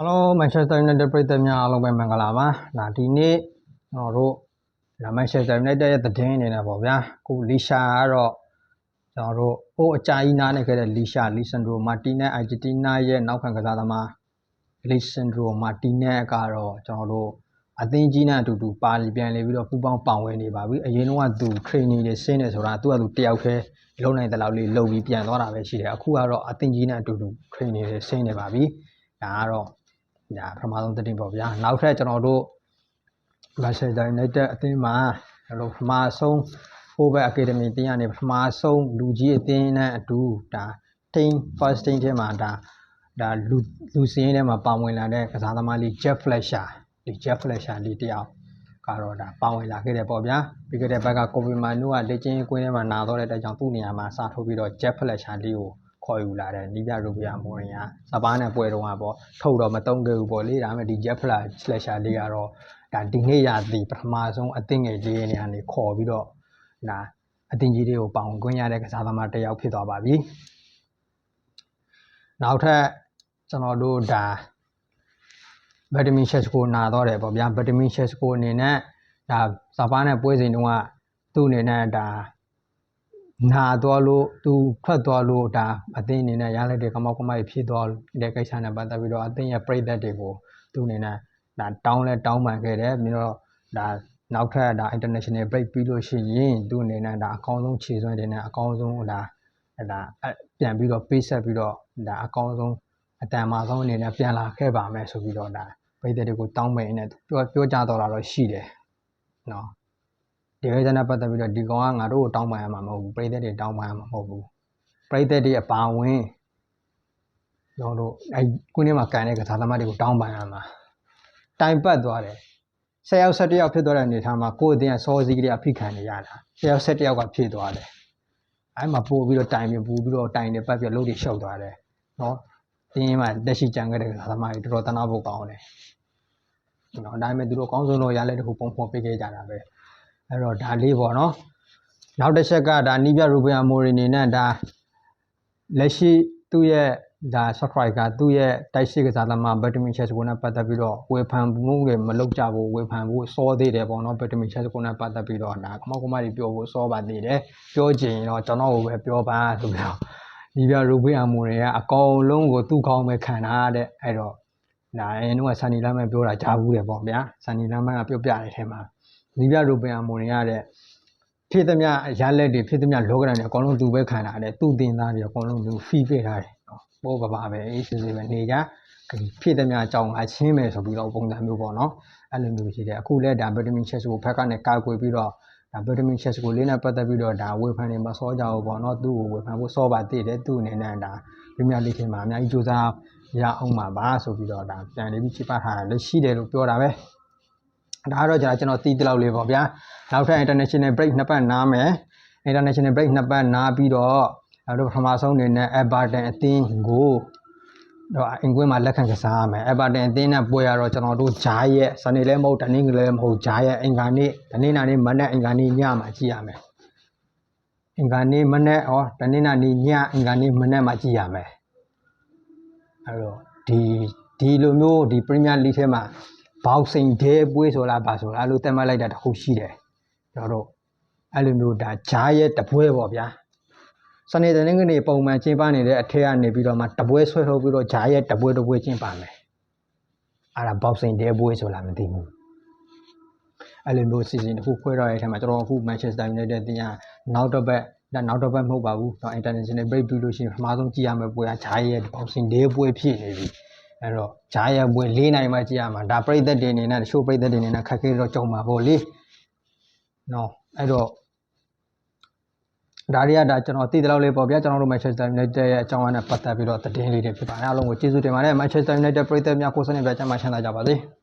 Hello Manchester United ပရိသတ်များအားလုံးပဲမင်္ဂလာပါ။ဒါဒီနေ့ကျွန်တော်တို့ဒါ Manchester United ရဲ့သတင်းအနေနဲ့ပေါ့ဗျာ။အခုလီရှာကတော့ကျွန်တော်တို့ဟိုအကြာကြီးနားနေခဲ့တဲ့လီရှာလီဆန်ဒရိုမာတီနက်အာဂျင်တီးနားရဲ့နောက်ခံကစားသမားလီဆန်ဒရိုမာတီနက်ကတော့ကျွန်တော်တို့အသင်းကြီးနဲ့အတူတူပါလီပြန်လေပြီးတော့ပူပေါင်းပါဝင်နေပါပြီ။အရင်တော့ကသူ training တွေဆင်းနေဆိုတာသူကသူတယောက်တည်းလုံနိုင်တဲ့လောက်လေးလုံပြီးပြန်သွားတာပဲရှိတယ်။အခုကတော့အသင်းကြီးနဲ့အတူတူ training တွေဆင်းနေပါပြီ။ဒါကတော့ ဒါပထမဆုံးသတင်းပေါ့ဗျာနောက်ထပ်ကျွန်တော်တို့ Manchester United အသင်းမှာကျွန်တော်ပထမဆုံး Fullback Academy တင်းရနေပထမဆုံးလူကြီးအသင်းနဲ့အတူဒါ team first team ထဲမှာဒါဒါလူလူစင်းထဲမှာပါဝင်လာတဲ့ကစားသမားလေး Jeff Fletcher ဒီ Jeff Fletcher လေးတယောက်ကတော့ဒါပါဝင်လာခဲ့တယ်ပေါ့ဗျာပြီးခဲ့တဲ့ဘက်က Kobe Manu ကလက်ချင်းကွင်းထဲမှာနာတော့တဲ့အတွက်ကြောင့်သူ့နေရာမှာစထိုးပြီးတော့ Jeff Fletcher လေးကို ခေါ်ယူလာတယ်နီးပြရူဘီယာမိုရင်ကစပားနဲ့ပွဲတော့ကပေါ့ထုတ်တော့မတုံးခဲ့ဘူးပေါ့လေဒါပေမဲ့ဒီ Jeff Fletcher လေးကတော့ဒါဒီနေ့ရသည်ပထမဆုံးအသင်းငယ်ကြီးနေရာနေခေါ်ပြီးတော့ဒါအသင်းကြီးတွေကိုပေါဝင်ခွင့်ရတဲ့ကစားသမားတစ်ယောက်ဖြစ်သွားပါပြီနောက်ထပ်ကျွန်တော်တို့ဒါဗက်တမင်ချက်စကိုနာတော့တယ်ပေါ့ဗျာဗက်တမင်ချက်စကိုအနေနဲ့ဒါစပားနဲ့ပွဲစဉ်တုန်းကသူ့အနေနဲ့ဒါ နာသွားလို့သူထွက်သွားလို့ဒါအသင်းအနေနဲ့ရလိုက်တဲ့ကမောက်ကမိုက်ဖြစ်သွားတဲ့ကိစ္စနဲ့ပတ်သက်ပြီးတော့အသင်းရဲ့ပြည်သက်တွေကိုသူ့အနေနဲ့ဒါတောင်းလဲတောင်းပန်ခဲ့တယ်ပြီးတော့ဒါနောက်ထပ်ဒါ international break ပြီးလို့ရှိရင်သူ့အနေနဲ့ဒါအကောင်းဆုံးခြေစွမ်းတွေနဲ့အကောင်းဆုံးဒါဒါပြန်ပြီးတော့ပေးဆက်ပြီးတော့ဒါအကောင်းဆုံးအတန်မာဆုံးအနေနဲ့ပြန်လာခဲ့ပါမယ်ဆိုပြီးတော့ဒါပြည်သက်တွေကိုတောင်းပန်နေပြောပြောကြတော့တာတော့ရှိတယ်နော် ဒီကိစ္စနဲ့ပတ်သက်ပြီးတော့ဒီကောင်ကငါတို့ကိုတောင်းပန်ရမှာမဟုတ်ဘူးပြည်သက်တွေတောင်းပန်ရမှာမဟုတ်ဘူးပြည်သက်တွေအပါဝင်ကျွန်တော်တို့အဲကုန်းထဲမှာကန်တဲ့ကစားသမားတွေကိုတောင်းပန်ရမှာတိုင်ပတ်သွားတယ်ဆယ်ယောက်ဆက်တယောက်ဖြစ်သွားတဲ့အနေထားမှာကိုယ့်အတင်းကစောစီးကလေးအဖိခံနေရတာဆယ်ယောက်ဆက်တယောက်ကဖြစ်သွားတယ်အဲမှာပို့ပြီးတော့တိုင်ပြီးပို့ပြီးတော့တိုင်နေပတ်ပြီးလှုပ်တွေရှုပ်သွားတယ်နော်တင်းမှာတက်ရှိကြံခဲ့တဲ့ကစားသမားတွေတော်တော်တနာဖို့ကောင်းတယ်နော်ဒါပေမဲ့သူတို့အကောင်းဆုံးတော့ရလဲတခုပုံဖော်ပေးခဲ့ကြတာပဲ အဲ့တော့ဒါလေးပေါ့နော်နောက်တစ်ချက်ကဒါနီးပြရူဘီယာမိုရီနေနဲ့ဒါလက်ရှိသူ့ရဲ့ဒါ subscribe ကသူ့ရဲ့တိုက်ရှိကစားသမား Vitamin Chess ကိုနဲ့ပတ်သက်ပြီးတော့ဝေဖန်မှုတွေမလုပ်ကြဘူးဝေဖန်ဖို့စောသေးတယ်ပေါ့နော် Vitamin Chess ကိုနဲ့ပတ်သက်ပြီးတော့ဒါကမောက်ကမတွေပြောဖို့စောပါသေးတယ်ပြောချင်ရင်တော့ကျွန်တော်ကိုပဲပြောပါဆိုပြီးတော့ဒီပြရူဘီယာမိုရီကအကောင်လုံးကိုသူ့ကောင်းပဲခံတာတဲ့အဲ့တော့ဒါအရင်တော့ဆန်နီလမ်းမန်ပြောတာကြားဘူးတယ်ပေါ့ဗျာဆန်နီလမ်းမန်ကပြောပြတဲ့အထဲမှာ ဒီပြရူဘီယာမိုရီရတဲ့ဖြစ်သမျှရလက်တွေဖြစ်သမျှလောကရန်တွေအကုန်လုံးသူပဲခံတာတဲ့သူ့တင်သားတွေအကုန်လုံးသူဖီးပေးထားတယ်ပိုးကပါပဲအေးစစ်စစ်ပဲနေကြဖြစ်သမျှအကြောင်းအချင်းပဲဆိုပြီးတော့ပုံစံမျိုးပေါ့နော်အဲ့လိုမျိုးရှိတယ်အခုလဲဒါဗီတာမင်ချက်ကိုဖက်ကနေကာကွယ်ပြီးတော့ဒါဗီတာမင်ချက်ကိုလေးနဲ့ပတ်သက်ပြီးတော့ဒါဝေဖန်နေမှာစောကြအောင်ပေါ့နော်သူ့ကိုဝေဖန်ဖို့စောပါတည်တယ်သူ့အနေနဲ့ဒါပရီးမီးယားလိဂ်ထဲမှာအများကြီးစူးစမ်းရအောင်ပါပါဆိုပြီးတော့ဒါပြန်လေးပြီးချိပထားတာလည်းရှိတယ်လို့ပြောတာပဲ ဒါကတော့ကျွန်တော်ကျွန်တော်တီးတလောက်လေးပေါ့ဗျာနောက်ထပ် international break နှစ်ပတ်နားမယ် international break နှစ်ပတ်နားပြီးတော့အဲတို့ပထမဆုံးအနေနဲ့ Everton အသင်းကိုတော့အင်ကွင်းမှာလက်ခံကစားရမယ် Everton အသင်းနဲ့ပွဲရတော့ကျွန်တော်တို့ဂျားရဲ့စနေလည်းမဟုတ်တနင်္ဂနွေလည်းမဟုတ်ဂျားရဲ့အင်္ဂါနေ့တနင်္လာနေ့မနက်အင်္ဂါနေ့ညမှာကြည့်ရမယ်အင်္ဂါနေ့မနက်ဟောတနင်္လာနေ့ညအင်္ဂါနေ့မနက်မှာကြည့်ရမယ်အဲတော့ဒီဒီလိုမျိုးဒီ Premier League ထဲမှာ boxing day ပွဲဆိုလားပါဆိုလားအဲ့လိုတက်မှတ်လိုက်တာတခုရှိတယ်ကျွန်တော်တို့အဲ့လိုမျိုးဒါဂျားရဲ့တပွဲပေါ့ဗျာစနေတနင်္ဂနွေပုံမှန်ကျင်းပနေတဲ့အထက်ကနေပြီးတော့မှတပွဲဆွဲထုတ်ပြီးတော့ဂျားရဲ့တပွဲတပွဲကျင်းပမယ်အဲ့ဒါ boxing day ပွဲဆိုလားမသိဘူးအဲ့လိုမျိုးစီစဉ်တစ်ခုခွဲတော့ရဲ့အထက်မှာကျွန်တော်အခု Manchester United တင်ရနောက်တစ်ပတ်ဒါနောက်တစ်ပတ်မဟုတ်ပါဘူးတော့ international break ပြီးလို့ရှိရင်ပထမဆုံးကြည့်ရမယ့်ပွဲကဂျားရဲ့ boxing day ပွဲဖြစ်နေပြီ အဲ့တော့ဂျားရပွဲ၄နိုင်မှကြည့်ရမှာဒါပြိသက်တွေအနေနဲ့တချို့ပြိသက်တွေအနေနဲ့ခက်ခဲတော့ကြုံမှာပေါ့လေနော်အဲ့တော့ဒါတွေကဒါကျွန်တော်သိတဲ့လောက်လေးပေါ့ဗျာကျွန်တော်တို့ Manchester United ရဲ့အကြောင်းအရာနဲ့ပတ်သက်ပြီးတော့သတင်းလေးတွေဖြစ်ပါတယ်အားလုံးကိုကျေးဇူးတင်ပါတယ် Manchester United ပြိသက်များကိုစနေပြချမ်းမှချမ်းသာကြပါစေ။